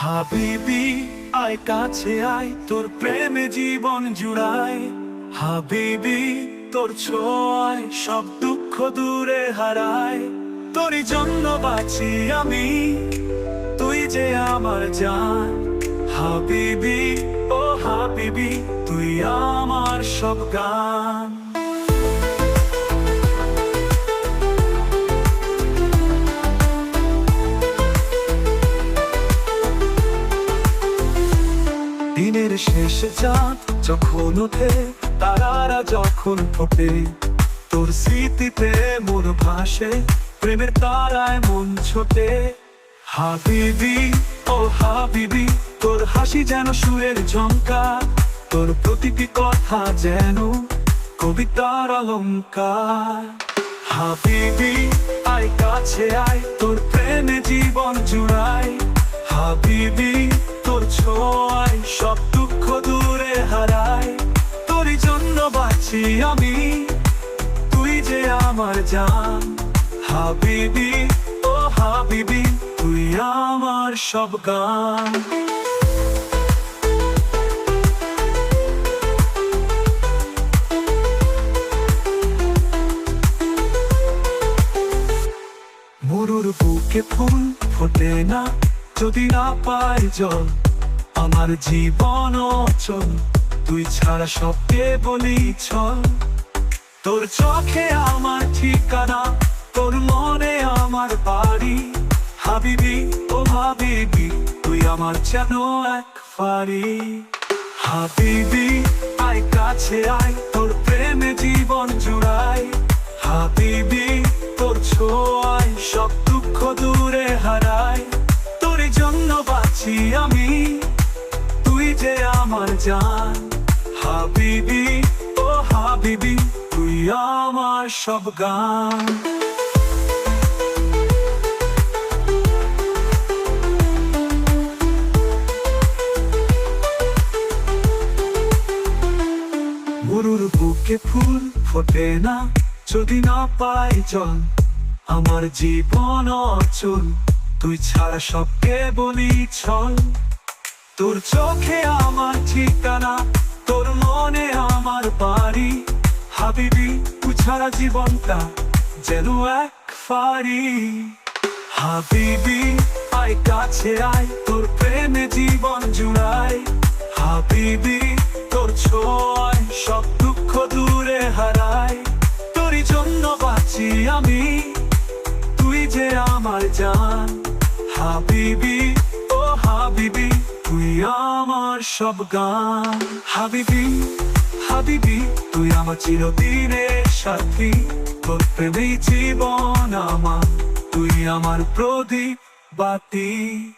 হাবিবি, আয় কাছে আয়, তোর প্রেমে জীবন জুড়ায়। হাবিবি, তোর ছোঁয়ায়, সব দুঃখ দূরে হারায়। তোরই জন্য বাঁচি আমি, তুই যে আমার জান। হাবিবি, ও হাবিবি, তুই আমার সব গান। দিনের শেষে চাঁদ যখন ওঠে, তারারা যখন ফোটে, তোর স্মৃতিতে মন ভাসে, প্রেমের তারায় মন ছোটে। হাবিবি, ও হাবিবি, তোর হাসি যেন সুরের ঝঙ্কার তোর প্রতিটি কথা যেন কবিতার অলঙ্কার হাবিবি, আয় কাছে আয়, তোর ছোঁয়ায় সব দুঃখ দূরে হারায় তোরই জন্য বাঁচি আমি। তুই যে আমার জান, হাবিবি, ও হাবিবি, তুই আমার সব গান। মরুর বুকে ফুল ফোটে না, যদি না পাই জল। আমার জীবন অচল তুই ছাড়া সবকে বলি চল। তোর চোখে আমার ঠিকানা, তোর মনে আমার বাড়ি। হাবিবি ও হাবিবি, তুই আমার যেন এক ফারি হাবিবি, আয় কাছে আয়, তোর প্রেমে জীবন জুড়াই। হাবিবি, তোর ছোঁয়ায় সব দুঃখ দূরে হারাই। তোর জন্য বাঁচি আমার জান। হাবিবি, ও হাবিবি, তুই আমার সব গান। গরুর বুকে ফুল ফোটে না, যদি না পাই জল। আমার জীবন অচল, তুই ছাড়া সবকে বলি ছল। তোর চোখে আমার ঠিকানা, তোর মনে আমার বাড়ি। হাবিবি ছাড়া জীবনটা যেন এক ফারি হাবিবি, আয় কাছে আয়, তোর প্রেমে জীবন জুড়াই। হাবিবি, তোর ছোঁয়ায় সব দুঃখ দূরে হারায় তোরই জন্য বাঁচি আমি, তুই যে আমার জান। হাবিবি, ও হাবিবি তুই আমার সব গান। হাবিবি হাবিবি, তুই আমার চিরদিনের সাথী। তোর প্রেমেই জীবন আমার, তুই আমার প্রদীপ বাতি।